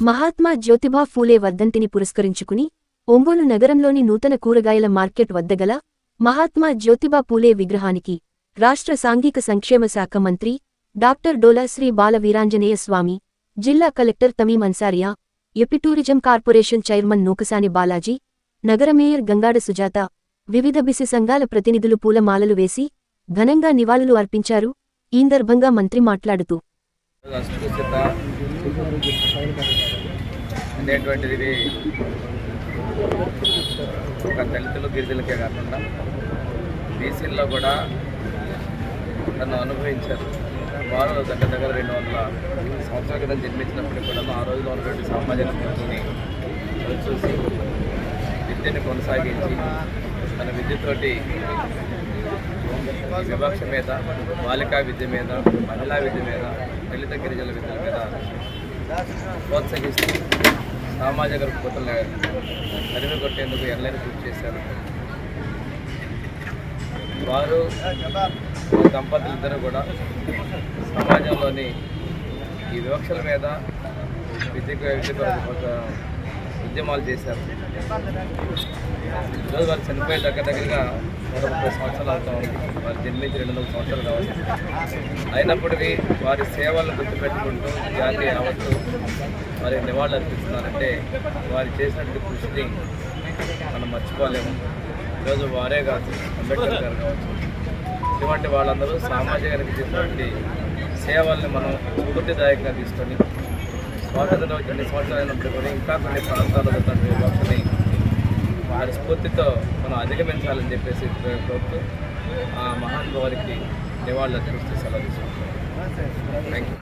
మహాత్మా జ్యోతిబా ఫూలే వర్ధంతిని పురస్కరించుకుని ఒంగోలు నగరంలోని నూతన కూరగాయల మార్కెట్ వద్ద గల మహాత్మా జ్యోతిబా పూలే విగ్రహానికి రాష్ట్ర సాంఘిక సంక్షేమ శాఖ మంత్రి డాక్టర్ డోలాశ్రీ బాలవీరాంజనేయ బాల వీరాంజనేయ స్వామి జిల్లా collector Tamim Ansariya AP tourism corporation chairman Nukasani Balaji నగర మేయర్ గంగాడ సుజాత వివిధ బిసి సంఘాల ప్రతినిధులు పూలమాలలు వేసి ఘనంగా నివాళులు అర్పించారు. ఈ సందర్భంగా మంత్రి మాట్లాడుతూ అస్పృశ్యత ఇది ఒక దళితులు గిరిజనులకే కాకుండా బీసీల్లో కూడా నన్ను అనుభవించారు. వారు దగ్గర దగ్గర రెండు వందల సంవత్సరాల క్రితం జన్మించినప్పటికీ కూడా ఆ రోజులో ఉన్నటువంటి సామాజిక స్థితిని చూసి విద్యను కొనసాగించి తన విద్యతోటి వివక్ష మీద బాలికా విద్య మీద మహిళా విద్య మీద దళిత గిరిజల విద్యల మీద ప్రోత్సహిస్తూ సామాజిక రుగ్మతలను తరిమి కొట్టేందుకు ఎల్లైన కృషి చేశారు. వారు దంపతులిద్దరూ ఇద్దరు కూడా సమాజంలోని ఈ వివక్షల మీద విద్యకు విద్య ఉద్యమాలు చేశారు. ఈరోజు వారు చనిపోయే దగ్గర దగ్గరగా నూట ముప్పై సంవత్సరాలు అవుతా ఉంది. వారు జన్మించి రెండు వందల సంవత్సరాలు కావచ్చు. అయినప్పటికీ వారి సేవలను గుర్తుపెట్టుకుంటూ జాతి యావత్తు వారి నివాళులు అర్పిస్తున్నారంటే వారు చేసినటువంటి కృషిని మనం మర్చిపోలేము. ఈరోజు వారే కాదు అంబేద్కర్ గారు కావచ్చు. ఇటువంటి వాళ్ళందరూ సామాజికానికి చేసినటువంటి సేవల్ని మనం స్ఫూర్తిదాయకంగా తీసుకొని స్వాతంత్రం వచ్చి ఎన్ని సంవత్సరాలు అయినప్పుడు కూడా ఇంకా కొన్ని ప్రాంతాల్లో ఉన్నటువంటి వారి స్ఫూర్తితో మనం అధిగమించాలని చెప్పేసి కోరుతూ ఆ మహానుభావునికి నివాళులు అర్పిస్తూ సెలవు తీసుకుంటున్నాం. Thank you